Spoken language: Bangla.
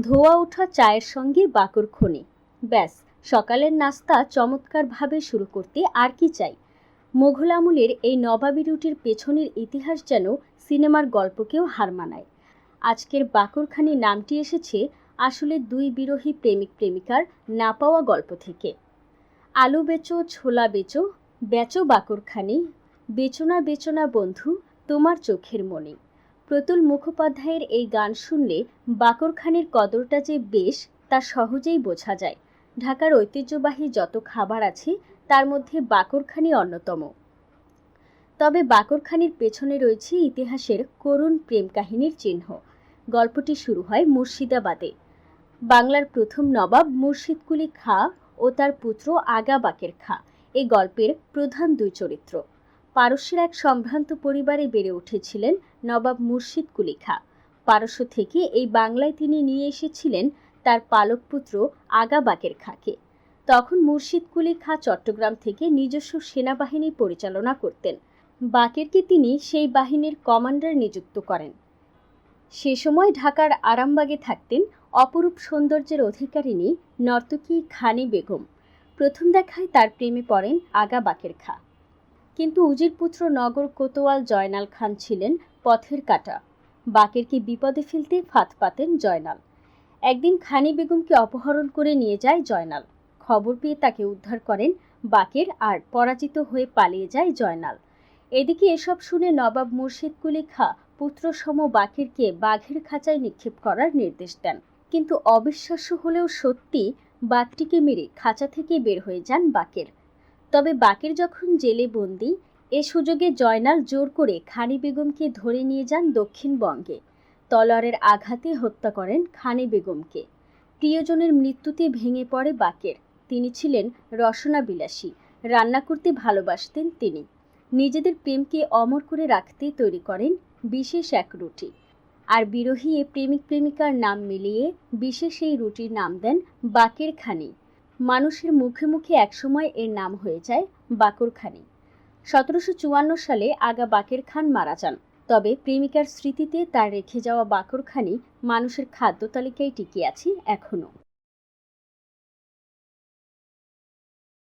ধোয়া ওঠা চায়ের সঙ্গে বাকর খনি। ব্যাস, সকালের নাস্তা চমৎকারভাবে শুরু করতে আর কি চাই? মোঘল আমলের এই নবাবী রুটির পেছনের ইতিহাস যেন সিনেমার গল্পকেও হার মানায়। আজকের বাকরখানি নামটি এসেছে আসলে দুই বিরোহী প্রেমিক প্রেমিকার না পাওয়া গল্প থেকে। আলু বেচো, ছোলা বেচো বেচো বাকরখানি বেচো না বেচো বন্ধু তোমার চোখের মনি প্রতুল মুখোপাধ্যায়ের এই গান শুনলে বাকরখানির কদরটা যে বেশ, তা সহজেই বোঝা যায়। ঢাকার ঐতিহ্যবাহী যত খাবার আছে, তার মধ্যে বাকরখানি অন্যতম। তবে বাকরখানির পেছনে রয়েছে ইতিহাসের করুণ প্রেম কাহিনীর চিহ্ন। গল্পটি শুরু হয় মুর্শিদাবাদে। বাংলার প্রথম নবাব মুর্শিদকুলি খাঁ ও তার পুত্র আগা বাকের খাঁ। এই গল্পের প্রধান দুই চরিত্র। পারস্যের এক সম্ভ্রান্ত পরিবারে বেড়ে উঠেছিলেন নবাব মুর্শিদ কুলি খাঁ পারস্য থেকে এই বাংলায় তিনি নিয়ে এসেছিলেন তার পালক পুত্র আগা বাকের খাঁকে। তখন মুর্শিদ কুলি খাঁ চট্টগ্রাম থেকে নিজস্ব সেনাবাহিনী পরিচালনা করতেন। বাকেরকে তিনি সেই বাহিনীর কমান্ডার নিযুক্ত করেন। সে সময় ঢাকার আরামবাগে থাকতেন অপরূপ সৌন্দর্যের অধিকারিণী নর্তকী খানি বেগম। প্রথম দেখায় তার প্রেমে পড়েন আগা বাকের খা। কিন্তু উজির পুত্র নগর কোতোয়াল জয়নাল খান ছিলেন পথের কাটা। বাকেরকে বিপদে ফেলতে ফাঁদ পাতেন জয়নাল। একদিন খানি বেগমকে অপহরণ করে নিয়ে যায় জয়নাল। খবর পেয়ে তাকে উদ্ধার করেন বাকের আর পরাজিত হয়ে পালিয়ে যায় জয়নাল। এদিকে এসব শুনে নবাব মুর্শিদ কুলি খা পুত্রসম বাকেরকে বাঘের খাঁচায় নিক্ষেপ করার নির্দেশ দেন। কিন্তু অবিশ্বাস্য হলেও সত্যি বাঘটিকে মেরে খাঁচা থেকে বের হয়ে যান বাকের। তবে বাকের যখন জেলে বন্দি, এ সুযোগে জয়নাল জোর করে খানি বেগমকে ধরে নিয়ে যান দক্ষিণবঙ্গে তলোয়ারের আঘাতে হত্যা করেন খানি বেগমকে। প্রিয়জনের মৃত্যুতে ভেঙে পড়ে বাকের। তিনি ছিলেন রসনা বিলাসী রান্না করতে ভালোবাসতেন তিনি। নিজেদের প্রেমকে অমর করে রাখতে তৈরি করেন বিশেষ এক রুটি। আর বিরোহী এ প্রেমিক প্রেমিকার নাম মিলিয়ে বিশেষ এই রুটির নাম দেন বাকের খানি। মানুষের মুখে মুখে একসময় এর নাম হয়ে যায় বাকরখানি। সতেরোশো চুয়ান্ন সালে আগা বাকের খান মারা যান। তবে প্রেমিকার স্মৃতিতে তার রেখে যাওয়া বাকরখানি মানুষের খাদ্য তালিকায় টিকে আছে এখনও।